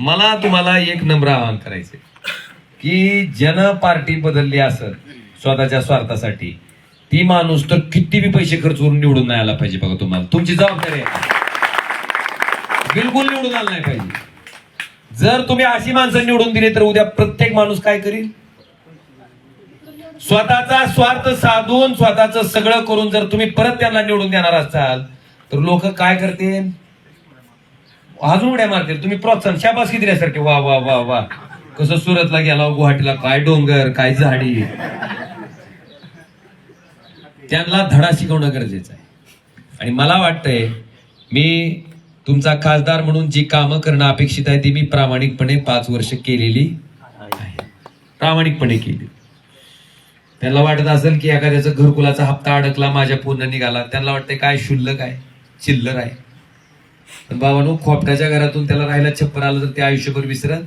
मला तुम्हाला एक नम्र आवाहन करायचे की जन पार्टी बदलली असत स्वतःच्या स्वार्थासाठी ती माणूस तर किती बी पैसे खर्च करून निवडून नाही आला पाहिजे बघा तुम्हाला. तुमची जबाबदारी आहे. बिलकुल निवडून आला नाही पाहिजे. जर तुम्ही अशी माणसं निवडून दिली तर उद्या प्रत्येक माणूस काय करील? स्वतःचा स्वार्थ साधून स्वतःचं सगळं करून जर तुम्ही परत त्यांना निवडून देणार असाल तर लोक काय करतील? अजून उड्या मारतील. तुम्ही प्रोत्साहन शाबास किती सारखे? वा वा वा वा. कसं सुरतला गेला हो गुवाहाटीला? काय डोंगर काय झाडी? त्यांना धडा शिकवणं गरजेचं आहे. आणि मला वाटतंय मी तुमचा खासदार म्हणून जी कामं करणं अपेक्षित आहे ती मी प्रामाणिकपणे पाच वर्ष केलेली आहे. प्रामाणिकपणे केली. त्यांना वाटत असेल की एखाद्याचा घरकुलाचा हप्ता अडकला माझ्या पूर्ण निघाला. त्यांना वाटतंय काय शुल्लक आहे? चिल्लर आहे. बाबांनो खोपटाच्या घरातून त्याला राहायला छप्पर आलं तर ते आयुष्यभर विसरत